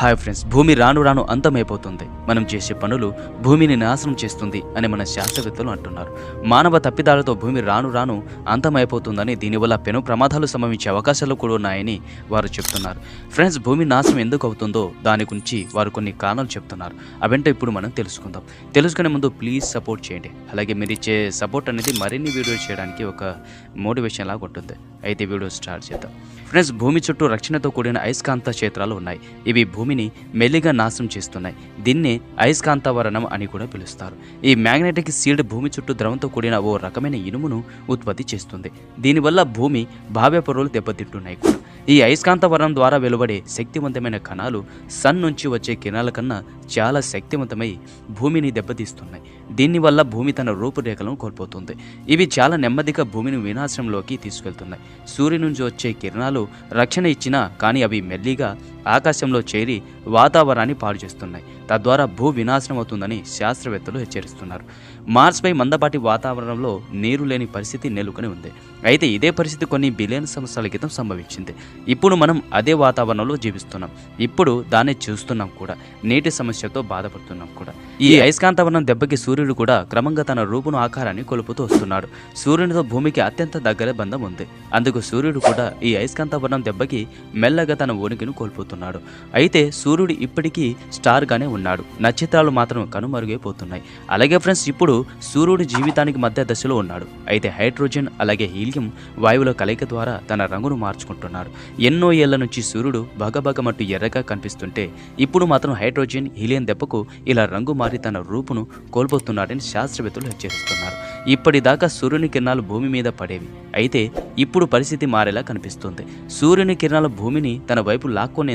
Hi friends భూమి రాను రాను అంతమైపోతుంది. మనం చేసే పనులు భూమిని నాశనం చేస్తుంది అని మన శాస్త్రవేత్తలు అంటున్నారు. మానవ తప్పిదాలతో భూమి రాను రాను అంతమైపోతుందని దీనివల్ల పెను ప్రమాదాలు సంభవించే అవకాశాలు కూడా ఉన్నాయని వారు చెప్తున్నారు. ఫ్రెండ్స్ భూమి నాశనం ఎందుకు అవుతుందో దాని గురించి వారు కొన్ని కారణాలు చెప్తున్నారు. అవంటే ఇప్పుడు మనం తెలుసుకుందాం. తెలుసుకునే ముందు ప్లీజ్ సపోర్ట్ చేయండి. అలాగే మీరు ఇచ్చే సపోర్ట్ అనేది మరిన్ని వీడియోలు చేయడానికి ఒక మోటివేషన్ లాగా ఉంటుంది. అయితే వీడియో స్టార్ట్ చేద్దాం. ఫ్రెండ్స్ భూమి చుట్టూ రక్షణతో కూడిన అయస్కాంత క్షేత్రాలు ఉన్నాయి. ఇవి భూమిని మెల్లిగా నాశనం చేస్తున్నాయి. దీన్నే అయస్కాంతవరణం అని కూడా పిలుస్తారు. ఈ మ్యాగ్నెటిక్ సీల్డ్ భూమి చుట్టూ ద్రవంతో కూడిన ఓ రకమైన ఇనుమును ఉత్పత్తి చేస్తుంది. దీనివల్ల భూమి భావ్య పొరలు దెబ్బతింటున్నాయి కూడా. ఈ అయస్కాంతవరణం ద్వారా వెలువడే శక్తివంతమైన కణాలు సన్ నుంచి వచ్చే కిరణాల కన్నా చాలా శక్తివంతమై భూమిని దెబ్బతీస్తున్నాయి. దీనివల్ల భూమి తన రూపురేఖలను కోల్పోతుంది. ఇవి చాలా నెమ్మదిగా భూమిని వినాశనంలోకి తీసుకెళ్తున్నాయి. సూర్యుని నుంచి వచ్చే కిరణాలు రక్షణ ఇచ్చినా కానీ అవి మెల్లిగా ఆకాశంలో చేరి వాతావరణాన్ని పాడు చేస్తున్నాయి. తద్వారా భూ వినాశనం అవుతుందని శాస్త్రవేత్తలు హెచ్చరిస్తున్నారు. మార్స్పై మందపాటి వాతావరణంలో నీరు లేని పరిస్థితి నెలకొని ఉంది. అయితే ఇదే పరిస్థితి కొన్ని బిలియన్ సంవత్సరాల క్రితం సంభవించింది. ఇప్పుడు మనం అదే వాతావరణంలో జీవిస్తున్నాం. ఇప్పుడు దాన్ని చూస్తున్నాం కూడా. నీటి సమస్యతో బాధపడుతున్నాం కూడా. ఈ అయస్కాంతవరణం దెబ్బకి సూర్యుడు కూడా క్రమంగా తన రూపును ఆకారాన్ని కొలుపుతూ వస్తున్నాడు. సూర్యునితో భూమికి అత్యంత దగ్గర బంధం ఉంది. అందుకు సూర్యుడు కూడా ఈ అయస్కాంతవరణం దెబ్బకి మెల్లగా తన ఉనికిని కోల్పోతున్నాడు అయితే సూర్యుడు ఇప్పటికీ స్టార్గానే ఉన్నాడు. నక్షత్రాలు మాత్రం కనుమరుగైపోతున్నాయి. అలాగే ఫ్రెండ్స్ ఇప్పుడు సూర్యుడు జీవితానికి మధ్య దశలో ఉన్నాడు. అయితే హైడ్రోజన్ అలాగే హీలియం వాయువుల కలయిక ద్వారా తన రంగును మార్చుకుంటున్నాడు. ఎన్నో ఏళ్ళ నుంచి సూర్యుడు భగభగమట్టు ఎర్రగా కనిపిస్తుంటే ఇప్పుడు మాత్రం హైడ్రోజన్ హీలియం దెబ్బకు ఇలా రంగు మారి తన రూపును కోల్పోతున్నాడని శాస్త్రవేత్తలు హెచ్చరిస్తున్నారు. ఇప్పటిదాకా సూర్యుని కిరణాలు భూమి మీద పడేవి. అయితే ఇప్పుడు పరిస్థితి మారేలా కనిపిస్తుంది. సూర్యుని కిరణాలు భూమిని తన వైపు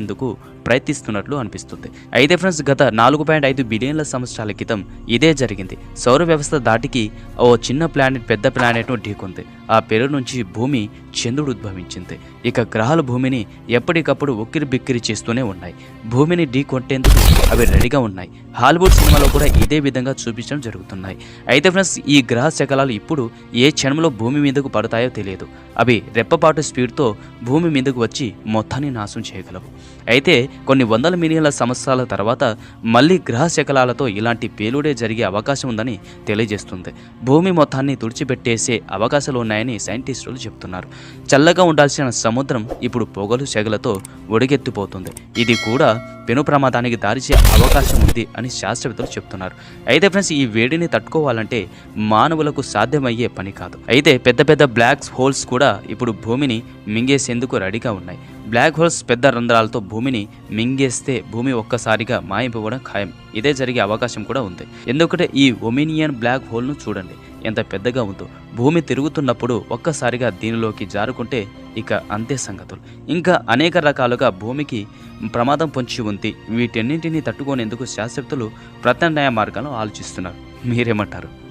లాక్కొనేందుకు ప్రయత్నిస్తున్నట్లు అనిపిస్తుంది. అయితే ఫ్రెండ్స్ గత నాలుగు పాయింట్ ఐదు బిలియన్ల సంవత్సరాల క్రితం ఇదే జరిగింది. సౌర వ్యవస్థ దాటికి ఓ చిన్న ప్లానెట్ పెద్ద ప్లానెట్ను ఢీకొంది. ఆ పేరు నుంచి భూమి చంద్రుడు ఉద్భవించింది. ఇక గ్రహాలు భూమిని ఎప్పటికప్పుడు ఉక్కిరి బిక్కిరి చేస్తూనే ఉన్నాయి. భూమిని ఢీ కొట్టేందుకు అవి రెడీగా ఉన్నాయి. హాలీవుడ్ సినిమాలో కూడా ఇదే విధంగా చూపించడం జరుగుతున్నాయి. అయితే ఫ్రెండ్స్ ఈ గ్రహ శకలాలు ఇప్పుడు ఏ క్షణంలో భూమి మీదకు పడతాయో తెలియదు. అవి రెప్పపాటు స్పీడ్తో భూమి మీదకు వచ్చి మొత్తాన్ని నాశనం చేయగలవు. అయితే కొన్ని వందల మిలియన్ల సంవత్సరాల తర్వాత మళ్ళీ గ్రహ శకలాలతో ఇలాంటి పేలుడే జరిగే అవకాశం ఉందని తెలియజేస్తుంది. భూమి మొత్తాన్ని తుడిచిపెట్టేసే అవకాశాలు ఉన్నాయని సైంటిస్టులు చెప్తున్నారు చల్లగా ఉండాల్సిన సముద్రం ఇప్పుడు పొగలు సెగలతో ఒడిగెత్తిపోతుంది. ఇది కూడా పెను ప్రమాదానికి దారిచే అవకాశం ఉంది అని శాస్త్రవేత్తలు చెప్తున్నారు. అయితే ఫ్రెండ్స్ ఈ వేడిని తట్టుకోవాలంటే మానవులకు సాధ్యమయ్యే పని కాదు. అయితే పెద్ద పెద్ద బ్లాక్ హోల్స్ కూడా ఇప్పుడు భూమిని మింగేసేందుకు రెడీగా ఉన్నాయి. బ్లాక్ హోల్స్ పెద్ద రంధ్రాలతో భూమిని మింగేస్తే భూమి ఒక్కసారిగా మాయపోవడం ఖాయం. ఇదే జరిగే అవకాశం కూడా ఉంది. ఎందుకంటే ఈ ఒమినియన్ బ్లాక్ హోల్ను చూడండి. ఎంత పెద్దగా ఉందో. భూమి తిరుగుతున్నప్పుడు ఒక్కసారిగా దీనిలోకి జారుకుంటే ఇక అంతే సంగతులు. ఇంకా అనేక రకాలుగా భూమికి ప్రమాదం పొంచి ఉంది. వీటన్నింటినీ తట్టుకునేందుకు శాస్త్రవేత్తలు ప్రత్యామ్నాయ మార్గాలను ఆలోచిస్తున్నారు. మీరేమంటారు?